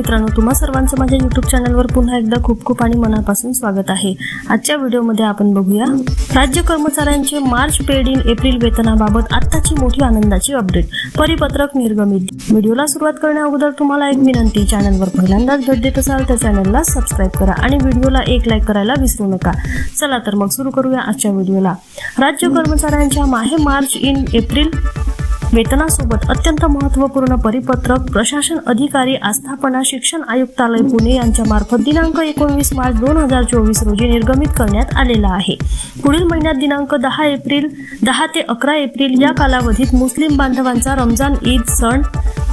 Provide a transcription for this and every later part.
मित्रांनो तुम्हा सर्वांचं माझ्या युट्यूब चॅनलवर पुन्हा एकदा खूप खूप आणि मनापासून स्वागत आहे. आजच्या व्हिडिओमध्ये आपण बघूया राज्य कर्मचाऱ्यांचे मार्च पेड इन एप्रिल वेतनाबाबत आत्ताची मोठी आनंदाची अपडेट परिपत्रक निर्गमित. व्हिडिओला सुरुवात करण्या अगोदर तुम्हाला एक विनंती चॅनलवर पहिल्यांदाच भेट देत असाल तर चॅनलला सबस्क्राईब करा आणि व्हिडिओला एक लाईक करायला विसरू नका. चला तर मग सुरू करूया आजच्या व्हिडिओला राज्य कर्मचाऱ्यांच्या माहे मार्च इन एप्रिल वेतनासोबत अत्यंत महत्त्वपूर्ण परिपत्रक प्रशासन अधिकारी आस्थापना शिक्षण आयुक्तालय पुणे यांच्या मार्फत दिनांक एकोणवीस मार्च दोन हजार चोवीस रोजी निर्गमित करण्यात आलेला आहे. पुढील महिन्यात दिनांक दहा एप्रिल दहा ते अकरा एप्रिल या कालावधीत मुस्लिम बांधवांचा रमजान ईद सण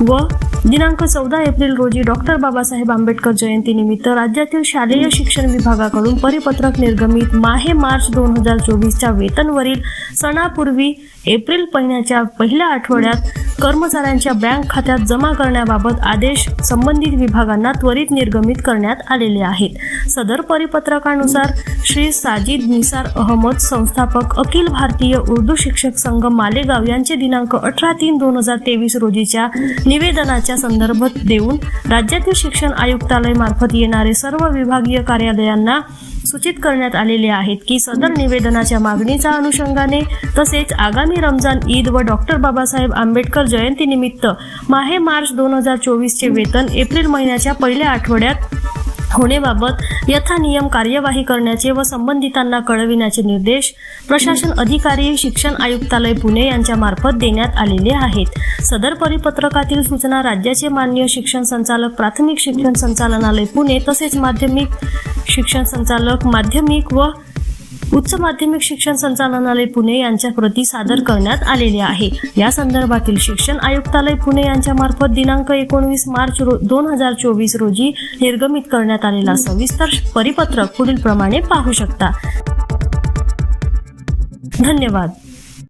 व दिनांक चौदा एप्रिल रोजी डॉक्टर बाबासाहेब आंबेडकर जयंतीनिमित्त राज्यातील शालेय शिक्षण विभागाकडून परिपत्रक निर्गमित माहे मार्च दोन हजार चोवीसच्या वेतनवरील सणापूर्वी एप्रिल महिन्याच्या पहिल्या आठवड्यात कर्मचाऱ्यांच्या बँक खात्यात जमा करण्याबाबत आदेश संबंधित विभागांना त्वरित निर्गमित करण्यात आलेले आहेत. सदर परिपत्रकानुसार श्री साजिद निसार अहमद संस्थापक अखिल भारतीय उर्दू शिक्षक संघ मालेगाव यांचे दिनांक अठरा तीन दोन हजार तेवीस रोजीच्या निवेदनाच्या संदर्भात देऊन राज्यातील शिक्षण आयुक्तालय मार्फत येणारे सर्व विभागीय कार्यालयांना सूचित करण्यात आलेले आहेत की सदर निवेदनाच्या मागणीच्या अनुषंगाने तसेच आगामी रमजान ईद व डॉक्टर बाबासाहेब आंबेडकर जयंतीनिमित्त माहे मार्च दोन हजार चोवीसचे वेतन एप्रिल महिन्याच्या पहिल्या आठवड्यात होण्याबाबत यथानियम कार्यवाही करण्याचे व संबंधितांना कळविण्याचे निर्देश प्रशासन अधिकारी शिक्षण आयुक्तालय पुणे यांच्या मार्फत देण्यात आलेले आहेत. सदर परिपत्रकातील सूचना राज्याचे मान्य शिक्षण संचालक प्राथमिक शिक्षण संचालनालय पुणे तसेच माध्यमिक शिक्षण संचालक माध्यमिक व उच्च माध्यमिक शिक्षण संचालनालय पुणे यांच्या प्रती सादर करण्यात आलेले आहे. या संदर्भातील शिक्षण आयुक्तालय पुणे यांच्या मार्फत दिनांक एकोणवीस मार्च रो दोन हजार चोवीस रोजी निर्गमित करण्यात आलेला सविस्तर परिपत्रक पुढील प्रमाणे पाहू शकता. धन्यवाद.